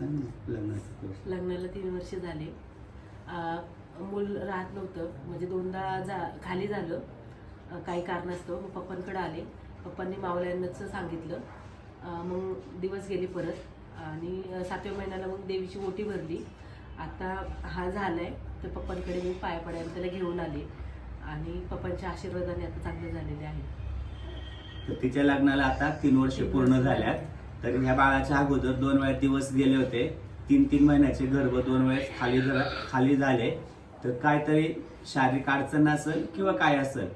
लग्नाचं लग्नाला तीन वर्ष झाले. मूल राहत नव्हतं. म्हणजे दोनदा जा खाली झालं. काही कारणास्तव मग पप्पांकडे आले. पप्पांनी मावल्यांनाच सांगितलं. मग दिवस गेले परत. आणि सातव्या महिन्याला मग देवीची ओटी भरली. आता हा झालाय. तर पप्पांकडे मी पाया पडायला त्याला घेऊन आले. आणि पप्पांच्या आशीर्वादाने आता चांगले झालेले आहे. तर तिच्या लग्नाला आता तीन वर्ष पूर्ण झाल्यात. तर ह्या बाळाच्या अगोदर दोन वेळा दिवस गेले होते. तीन तीन महिन्याचे गर्भ दोन वेळेस खाली जरा खाली झाले. तर काहीतरी शारीरिक अडचण असेल किंवा काय असेल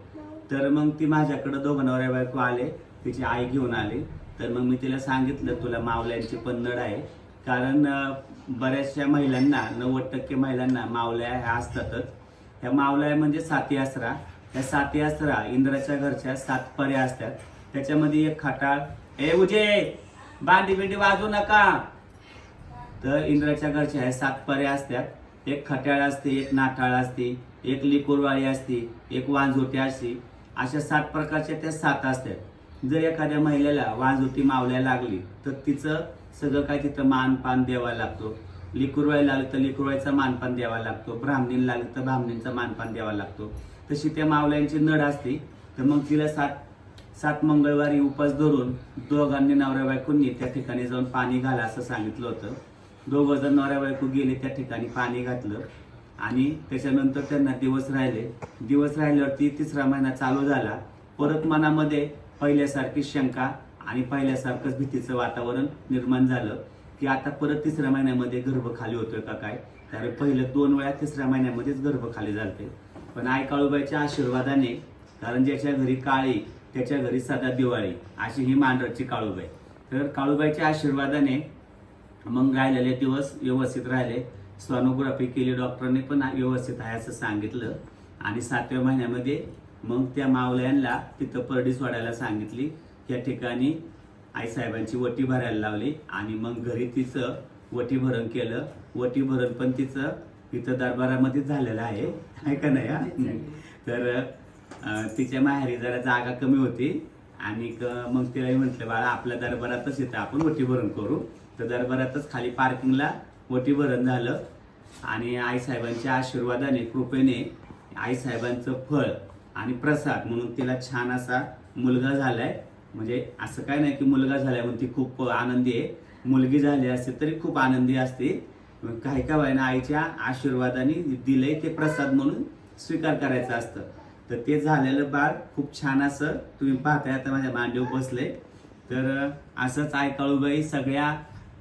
तर मग ती माझ्याकडं दोघं नवऱ्या बायको आले तिची आई घेऊन आली. तर मग मी तिला सांगितलं तुला मावल्यांची पन्नड आहे. कारण बऱ्याचशा महिलांना नव्वद टक्के महिलांना मावल्या ह्या असतातच. ह्या मावल्या म्हणजे साती आसरा ह्या साती इंद्राच्या घरच्या सात पर्या असतात. त्याच्यामध्ये एक खटाळ ए उजे! भांडी बिंडी वाजू नका. तर इंद्राच्या घरच्या ह्या सात पर्या असतात. एक खट्याळ असते एक नाटाळ असते एक लिकुरवाळी असते एक वांजोटी असते. अशा सात प्रकारच्या त्या सात असतात. जर एखाद्या महिलेला वांजोटी मावल्या लागली तर तिचं सगळं काय तिथं मानपान द्यावा लागतो. लिकुरवाळी लागली तर लिकुरवाईचा मानपान द्यावा लागतो. ब्राह्मणीला लागली तर ब्राह्मणींचा मानपान द्यावा लागतो. तशी त्या मावल्यांची नड असते. तर मग तिला सात सात मंगळवारी उपास धरून दोघांनी नवऱ्या बायकोंनी त्या ठिकाणी जाऊन पाणी घाला असं सांगितलं होतं. दोघं जण नवऱ्या बायको गेले त्या ठिकाणी पाणी घातलं आणि त्याच्यानंतर त्यांना दिवस राहिले. दिवस राहिल्यावरती तिसरा महिना चालू झाला. परत मनामध्ये पहिल्यासारखी शंका आणि पहिल्यासारखंच भीतीचं वातावरण निर्माण झालं की आता परत तिसऱ्या महिन्यामध्ये गर्भ खाली होतोय का काय? कारण पहिलं दोन वेळा तिसऱ्या महिन्यामध्येच गर्भ खाली झालते. पण आई काळूबाईच्या आशीर्वादाने कारण ज्याच्या घरी काळी त्याच्या घरी सदा दिवाळी अशी ही मांडरची काळूबाई. तर काळूबाईच्या आशीर्वादाने मग राहिलेले दिवस व्यवस्थित राहिले. सोनोग्राफी केली डॉक्टरांनी पण व्यवस्थित आहे असं सांगितलं. आणि सातव्या महिन्यामध्ये मग त्या मावल्यांना तिथं परडी सोडायला सांगितली. त्या ठिकाणी आईसाहेबांची वटी भरायला लावली आणि मग घरी तिचं वटी भरण केलं. वटी भरण पण तिचं इथं दरबारामध्येच झालेलं आहे. का नाही? तर तिच्या माहेरी जरा जागा कमी होती. आणि मग तिलाही म्हटलं बाळा आपल्या दरबारातच इथं आपण वटीभरण करू. तर दरबारातच खाली पार्किंगला वटीभरण झालं. आणि आईसाहेबांच्या आशीर्वादाने कृपेने आईसाहेबांचं फळ आणि प्रसाद म्हणून तिला छान असा मुलगा झालाय. म्हणजे असं काय नाही की मुलगा झालाय म्हणून ती खूप आनंदी आहे. मुलगी झाली असते तरी खूप आनंदी असते. काही का व्हायना आईच्या आशीर्वादाने दिलंय ते प्रसाद म्हणून स्वीकार करायचं असतं. तर ते झालेलं बाळ खूप छान असं तुम्ही पाहताय आता माझ्या मांडीवर बसले तर असंच आयकाळूबाई सगळ्या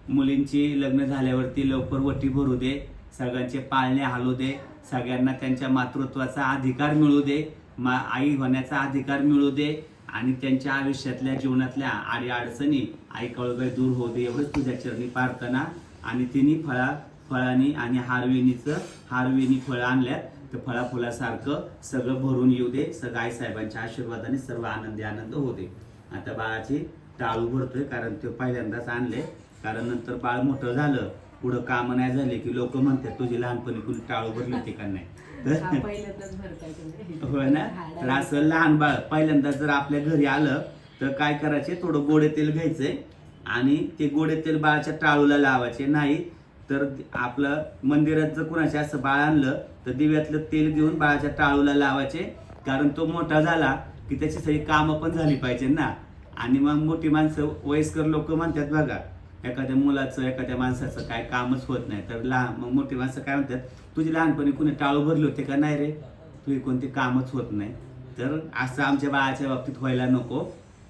मुलींची लग्न झाल्यावरती लवकर वटी भरू दे सगळ्यांचे पाळणे हालू दे सगळ्यांना त्यांच्या मातृत्वाचा अधिकार मिळू दे मा आई होण्याचा अधिकार मिळू दे आणि त्यांच्या आयुष्यातल्या जीवनातल्या आडी अडचणी आई काळूबाई दूर होऊ दे एवढंच तुझ्या चरणी प्रार्थना. आणि तिने फळा फळांनी आणि हारविणीचं हारविणी फळं आणल्यात. तर फळा फुलासारखं सगळं भरून येऊ दे सगळं आई साहेबांच्या आशीर्वादाने सर्व आनंदी आनंद होऊ दे. आता बाळाची टाळू भरतोय कारण ते पहिल्यांदाच आणले. कारण नंतर बाळ मोठं झालं पुढं काम नाही झाले की लोक म्हणतात तुझी लहानपणी कुणी टाळू भरली होती का नाही? हा तर होय ना? तर असं लहान बाळ पहिल्यांदा जर आपल्या घरी आलं तर काय करायचे? थोडं गोडे तेल घ्यायचे आणि ते गोडे तेल बाळाच्या टाळूला लावायचे. नाही तर आपलं मंदिरात जर कुणाच्या असं बाळ आणलं तर दिव्यातलं तेल घेऊन बाळाच्या टाळूला लावायचे. कारण तो मोठा झाला की त्याची सगळी कामं पण झाली पाहिजे ना. आणि मग मोठी माणसं वयस्कर लोक म्हणतात बघा एखाद्या मुलाचं एखाद्या माणसाचं काय कामच होत नाही. तर लहान मग मोठी माणसं काय म्हणतात तुझी लहानपणी कुणी टाळू भरली होते का? नाही रे तुझी कोणती कामच होत नाही. तर असं आमच्या बाळाच्या बाबतीत व्हायला नको.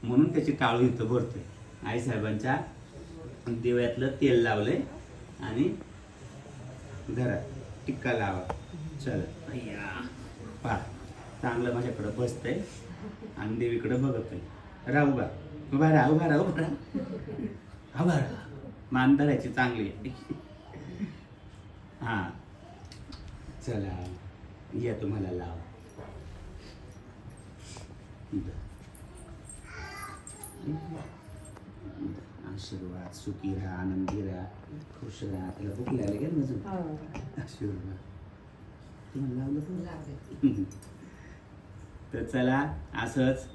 म्हणून त्याची टाळू इथं भरतोय. आईसाहेबांच्या दिव्यातलं तेल लावलंय. आणि धरा टिक्का लावा. चल. पहा चांगलं माझ्याकडं बसतंय. आणि देवीकडे बघतोय. राहू बा. उभा राहा उभा राहा उभा राहा. उभा राहा. मान धरायची चांगली आहे. हा. चला या तुम्हाला लाव. आशीर्वाद सुखी राहा आनंदी राहा खुश राहा आपल्याला भूक लागली का ना अजून? आशीर्वाद तुम्हाला? तर? चला असंच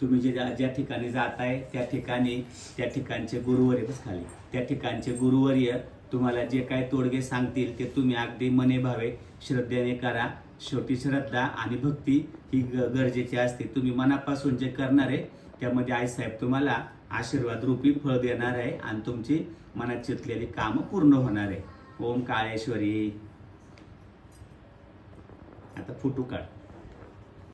तुम्ही जे ज्या ठिकाणी जाताय त्या ठिकाणी त्या ठिकाणचे गुरुवर्य बस खाली. त्या ठिकाणचे गुरुवर्य तुम्हाला जे काय तोडगे सांगतील ते तुम्ही अगदी मने भावे श्रद्धेने करा. शेवटी श्रद्धा आणि भक्ती ही गरजेची असते. तुम्ही मनापासून जे करणार आहे त्यामध्ये आईसाहेब तुम्हाला आशीर्वाद रूपी फळ देणार आहे आणि तुमची मनात चितलेली कामं पूर्ण होणार आहे. ओम काळेश्वरी. आता फोटो काढ.